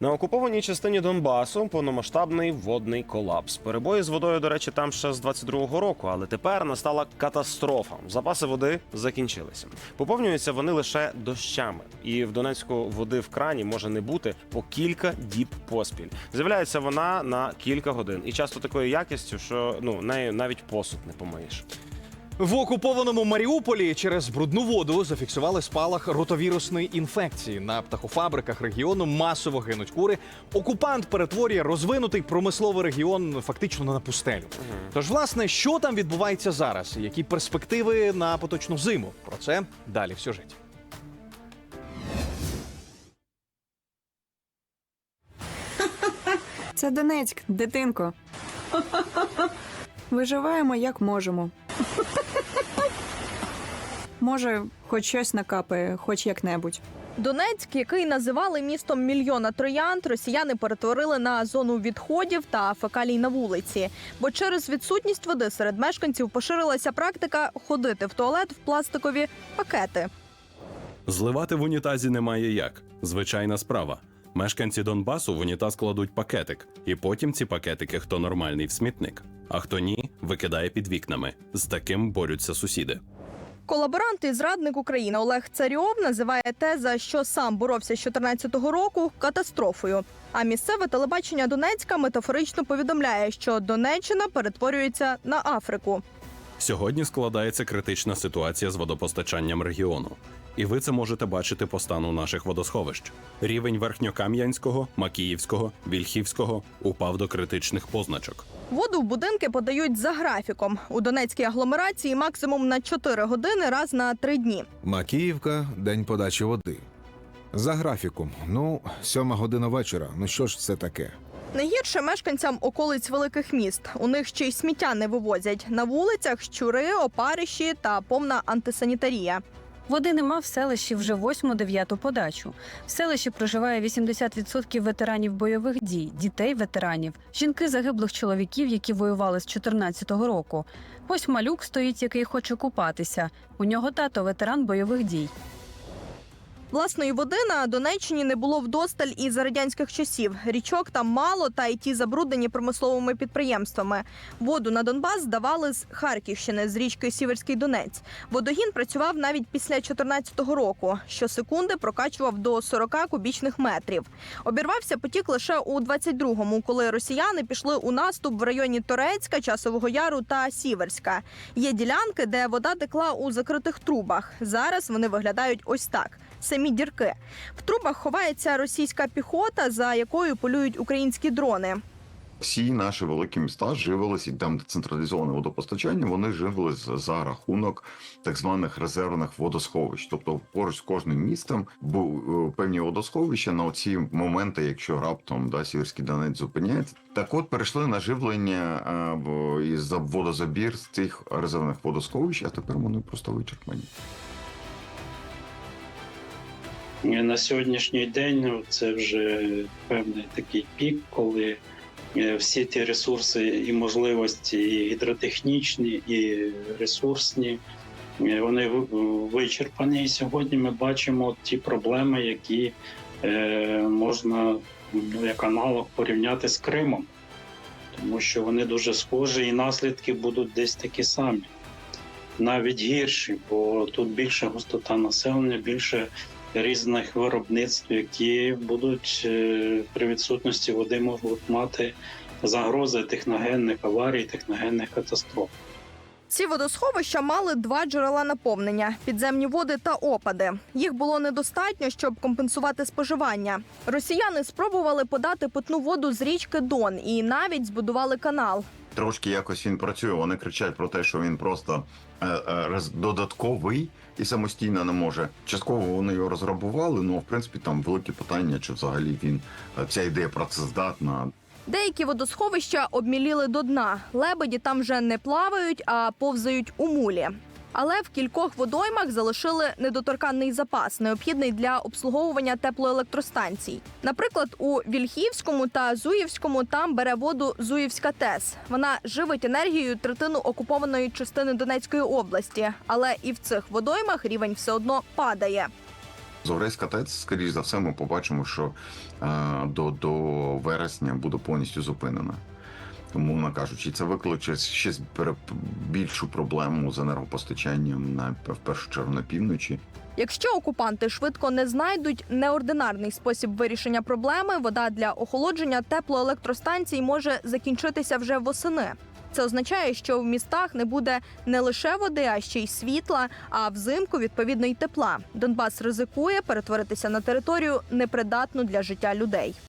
На окупованій частині Донбасу повномасштабний водний колапс. Перебої з водою, до речі, там ще з 22-го року, але тепер настала катастрофа. Запаси води закінчилися. Поповнюються вони лише дощами, і в Донецьку води в крані може не бути по кілька діб поспіль. З'являється вона на кілька годин, і часто такою якістю, що ну нею навіть посуд не помиєш. В окупованому Маріуполі через брудну воду зафіксували спалах ротовірусної інфекції. На птахофабриках регіону масово гинуть кури. Окупант перетворює розвинутий промисловий регіон фактично на пустелю. Тож, власне, що там відбувається зараз? Які перспективи на поточну зиму? Про це далі в сюжеті. Це Донецьк, дитинко. Виживаємо як можемо. Може, хоч щось накапає, хоч як-небудь. Донецьк, який називали містом мільйона троянд, росіяни перетворили на зону відходів та фекалій на вулиці. Бо через відсутність води серед мешканців поширилася практика ходити в туалет в пластикові пакети. Зливати в унітазі немає як. Звичайна справа. Мешканці Донбасу в унітаз кладуть пакетик, і потім ці пакетики, хто нормальний в смітник, а хто ні, викидає під вікнами. З таким борються сусіди. Колаборант і зрадник України Олег Царьов називає те, за що сам боровся з 2014 року, катастрофою. А місцеве телебачення Донецька метафорично повідомляє, що Донеччина перетворюється на Африку. Сьогодні складається критична ситуація з водопостачанням регіону. І ви це можете бачити по стану наших водосховищ. Рівень Верхньокам'янського, Макіївського, Вільхівського упав до критичних позначок. Воду в будинки подають за графіком. У Донецькій агломерації максимум на 4 години раз на 3 дні. Макіївка день подачі води. За графіком, ну, сьома година вечора. Ну що ж це таке? Найгірше мешканцям околиць великих міст. У них ще й сміття не вивозять. На вулицях щури, опариші та повна антисанітарія. Води нема в селищі вже 8-9 подачу. В селищі проживає 80% ветеранів бойових дій, дітей ветеранів, жінки загиблих чоловіків, які воювали з 14-го року. Ось малюк стоїть, який хоче купатися. У нього тато ветеран бойових дій. Власної води на Донеччині не було вдосталь і за радянських часів. Річок там мало, та й ті забруднені промисловими підприємствами. Воду на Донбас здавали з Харківщини з річки Сіверський Донець. Водогін працював навіть після 2014 року. Щосекунди прокачував до 40 кубічних метрів. Обірвався потік лише у 22-му, коли росіяни пішли у наступ в районі Торецька, Часового Яру та Сіверська. Є ділянки, де вода текла у закритих трубах. Зараз вони виглядають ось так. Самі дірки в трубах ховається російська піхота, за якою полюють українські дрони. Всі наші великі міста живилися, і там централізоване водопостачання, вони живились за рахунок так званих резервних водосховищ. Тобто поруч з кожним містом був е, певні водосховища на оці моменти, якщо раптом да, Сіверський Донець зупиняється. Так от перейшли на живлення е, із за- водозабір з цих резервних водосховищ, а тепер вони просто вичерпані. На сьогоднішній день ну, це вже певний такий пік, коли е, всі ті ресурси і можливості, і гідротехнічні, і ресурсні, е, вони вичерпані. І сьогодні ми бачимо ті проблеми, які е, можна ну, як аналог порівняти з Кримом, тому що вони дуже схожі, і наслідки будуть десь такі самі. Навіть гірші, бо тут більше густота населення, більше різних виробництв, які будуть е, при відсутності води можуть мати загрози техногенних аварій, техногенних катастроф. Ці водосховища мали два джерела наповнення: підземні води та опади. Їх було недостатньо, щоб компенсувати споживання. Росіяни спробували подати питну воду з річки Дон і навіть збудували канал. Трошки якось він працює. Вони кричать про те, що він просто е, е, додатковий і самостійно не може. Частково вони його розграбували. Ну в принципі там велике питання, чи взагалі він е, ця ідея працездатна. Деякі водосховища обміліли до дна. Лебеді там вже не плавають, а повзають у мулі. Але в кількох водоймах залишили недоторканний запас, необхідний для обслуговування теплоелектростанцій. Наприклад, у Вільхівському та Зуївському там бере воду Зуївська ТЕС. Вона живить енергією третину окупованої частини Донецької області, але і в цих водоймах рівень все одно падає. Зорецька ТЕЦ, скоріш за все, ми побачимо, що е, до, до вересня буде повністю зупинена. Умовно кажучи, це викличе ще більшу проблему з енергопостачанням на в першу чергу на півночі. Якщо окупанти швидко не знайдуть неординарний спосіб вирішення проблеми, вода для охолодження теплоелектростанцій може закінчитися вже восени. Це означає, що в містах не буде не лише води, а ще й світла, а взимку відповідно й тепла. Донбас ризикує перетворитися на територію непридатну для життя людей.